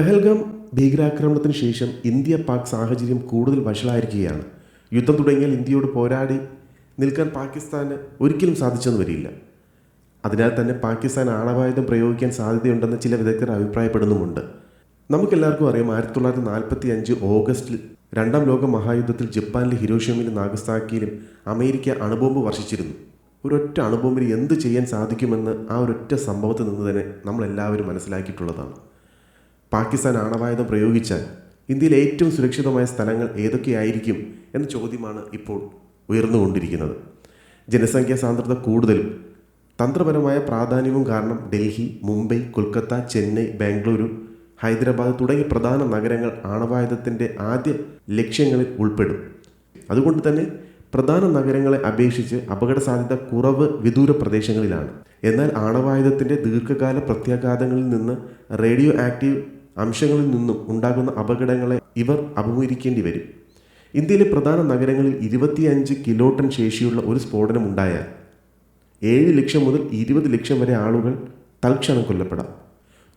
പെഹൽഗാം ഭീകരാക്രമണത്തിന് ശേഷം ഇന്ത്യ പാക് സാഹചര്യം കൂടുതൽ വഷളായിരിക്കുകയാണ്. യുദ്ധം തുടങ്ങിയാൽ ഇന്ത്യയോട് പോരാടി നിൽക്കാൻ പാകിസ്ഥാന് ഒരിക്കലും സാധിച്ചെന്ന് വരില്ല. അതിനാൽ തന്നെ പാകിസ്ഥാൻ ആണവായുധം പ്രയോഗിക്കാൻ സാധ്യതയുണ്ടെന്ന് ചില വിദഗ്ധർ അഭിപ്രായപ്പെടുന്നുമുണ്ട്. നമുക്കെല്ലാവർക്കും അറിയാം ആയിരത്തി തൊള്ളായിരത്തി നാൽപ്പത്തി അഞ്ച് ഓഗസ്റ്റിൽ രണ്ടാം ലോക മഹായുദ്ധത്തിൽ ജപ്പാനിലെ ഹിരോഷിമയിലും നാഗസാക്കിയിലും അമേരിക്ക അണുബോംബ് വർഷിച്ചിരുന്നു. ഒരൊറ്റ അണുബോംബിന് എന്ത് ചെയ്യാൻ സാധിക്കുമെന്ന് ആ ഒരൊറ്റ സംഭവത്തിൽ നിന്ന് തന്നെ നമ്മളെല്ലാവരും മനസ്സിലാക്കിയിട്ടുള്ളതാണ്. പാകിസ്ഥാൻ ആണവായുധം പ്രയോഗിച്ചാൽ ഇന്ത്യയിലെ ഏറ്റവും സുരക്ഷിതമായ സ്ഥലങ്ങൾ ഏതൊക്കെയായിരിക്കും എന്ന ചോദ്യമാണ് ഇപ്പോൾ ഉയർന്നുകൊണ്ടിരിക്കുന്നത്. ജനസംഖ്യാ സാന്ദ്രത കൂടുതലും തന്ത്രപരമായ പ്രാധാന്യവും കാരണം ഡൽഹി മുംബൈ കൊൽക്കത്ത ചെന്നൈ ബാംഗ്ലൂരു ഹൈദരാബാദ് തുടങ്ങിയ പ്രധാന നഗരങ്ങൾ ആണവായുധത്തിന്റെ ആദ്യ ലക്ഷ്യങ്ങളിൽ ഉൾപ്പെടും. അതുകൊണ്ട് തന്നെ പ്രധാന നഗരങ്ങളെ അപേക്ഷിച്ച് അപകട സാധ്യത കുറവ് വിദൂര പ്രദേശങ്ങളിലാണ്. എന്നാൽ ആണവായുധത്തിന്റെ ദീർഘകാല പ്രത്യാഘാതങ്ങളിൽ നിന്ന് റേഡിയോ ആക്റ്റീവ് അംശങ്ങളിൽ നിന്നും ഉണ്ടാകുന്ന അപകടങ്ങളെ ഇവർ അഭിമുഖീകരിക്കേണ്ടി വരും. ഇന്ത്യയിലെ പ്രധാന നഗരങ്ങളിൽ ഇരുപത്തിയഞ്ച് കിലോ ടൺ ശേഷിയുള്ള ഒരു സ്ഫോടനം ഉണ്ടായാൽ ഏഴ് ലക്ഷം മുതൽ ഇരുപത് ലക്ഷം വരെ ആളുകൾ തൽക്ഷണം കൊല്ലപ്പെടാം.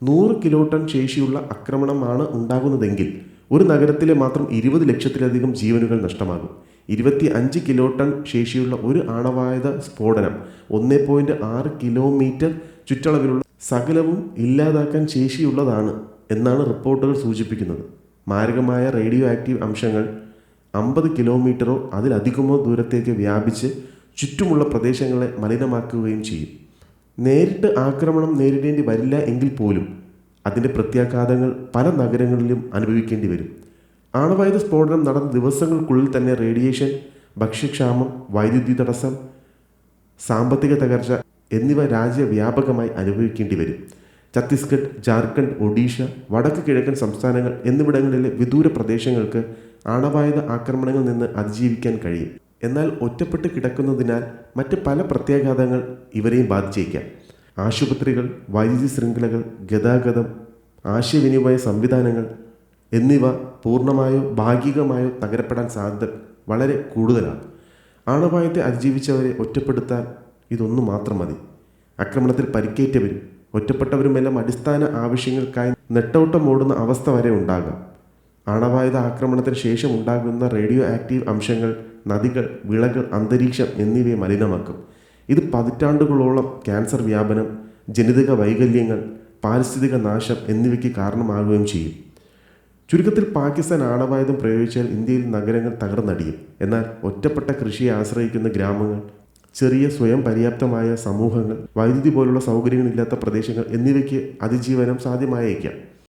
നൂറ് കിലോ ടൺ ശേഷിയുള്ള ആക്രമണമാണ് ഉണ്ടാകുന്നതെങ്കിൽ ഒരു നഗരത്തിലെ മാത്രം ഇരുപത് ലക്ഷത്തിലധികം ജീവനുകൾ നഷ്ടമാകും. ഇരുപത്തി അഞ്ച് കിലോ ടൺ ശേഷിയുള്ള ഒരു ആണവായുധ സ്ഫോടനം ഒന്നേ പോയിന്റ് ആറ് കിലോമീറ്റർ ചുറ്റളവിലുള്ള സകലവും ഇല്ലാതാക്കാൻ ശേഷിയുള്ളതാണ് എന്നാണ് റിപ്പോർട്ടുകൾ സൂചിപ്പിക്കുന്നത്. മാരകമായ റേഡിയോ ആക്റ്റീവ് അംശങ്ങൾ അമ്പത് കിലോമീറ്ററോ അതിലധികമോ ദൂരത്തേക്ക് വ്യാപിച്ച് ചുറ്റുമുള്ള പ്രദേശങ്ങളെ മലിനമാക്കുകയും ചെയ്യും. നേരിട്ട് ആക്രമണം നേരിടേണ്ടി വരില്ല എങ്കിൽ പോലും അതിന്റെ പ്രത്യാഘാതങ്ങൾ പല നഗരങ്ങളിലും അനുഭവിക്കേണ്ടി വരും. ആണവായുധ സ്ഫോടനം നടന്ന ദിവസങ്ങൾക്കുള്ളിൽ തന്നെ റേഡിയേഷൻ ഭക്ഷ്യക്ഷാമം വൈദ്യുതി തടസ്സം സാമ്പത്തിക തകർച്ച എന്നിവ രാജ്യവ്യാപകമായി അനുഭവിക്കേണ്ടി വരും. ഛത്തീസ്ഗഡ് ജാർഖണ്ഡ് ഒഡീഷ വടക്ക് കിഴക്കൻ സംസ്ഥാനങ്ങൾ എന്നിവിടങ്ങളിലെ വിദൂര പ്രദേശങ്ങൾക്ക് ആണവായുധ ആക്രമണങ്ങളിൽ നിന്ന് അതിജീവിക്കാൻ കഴിയും. എന്നാൽ ഒറ്റപ്പെട്ട് കിടക്കുന്നതിനാൽ മറ്റ് പല പ്രത്യാഘാതങ്ങൾ ഇവരെയും ബാധിച്ചേക്കാം. ആശുപത്രികൾ വൈദ്യുതി ശൃംഖലകൾ ഗതാഗതം ആശയവിനിമയ സംവിധാനങ്ങൾ എന്നിവ പൂർണമായോ ഭാഗികമായോ തകരപ്പെടാൻ സാധ്യത വളരെ കൂടുതലാണ്. ആണവായത്തെ അതിജീവിച്ചവരെ ഒറ്റപ്പെടുത്താൻ ഇതൊന്നു മാത്രം മതി. ആക്രമണത്തിൽ പരിക്കേറ്റവരും ഒറ്റപ്പെട്ടവരുമെല്ലാം അടിസ്ഥാന ആവശ്യങ്ങൾക്കായി നെട്ടോട്ടം ഓടുന്ന അവസ്ഥ വരെ ഉണ്ടാകാം. ആണവായുധ ആക്രമണത്തിന് ശേഷം ഉണ്ടാകുന്ന റേഡിയോ ആക്റ്റീവ് അംശങ്ങൾ നദികൾ വിളകൾ അന്തരീക്ഷം എന്നിവയെ മലിനമാക്കും. ഇത് പതിറ്റാണ്ടുകളോളം ക്യാൻസർ വ്യാപനം ജനിതക വൈകല്യങ്ങൾ പാരിസ്ഥിതിക നാശം എന്നിവയ്ക്ക് കാരണമാകുകയും ചെയ്യും. ചുരുക്കത്തിൽ പാകിസ്ഥാൻ ആണവായുധം പ്രയോഗിച്ചാൽ ഇന്ത്യയിൽ നഗരങ്ങൾ തകർന്നടിയും. എന്നാൽ ഒറ്റപ്പെട്ട കൃഷിയെ ആശ്രയിക്കുന്ന ഗ്രാമങ്ങൾ ചെറിയ സ്വയം പര്യാപ്തമായ സമൂഹങ്ങൾ വൈദ്യുതി പോലുള്ള സൗകര്യങ്ങളില്ലാത്ത പ്രദേശങ്ങൾ എന്നിവയ്ക്ക് അതിജീവനം സാധ്യമായേക്കാം.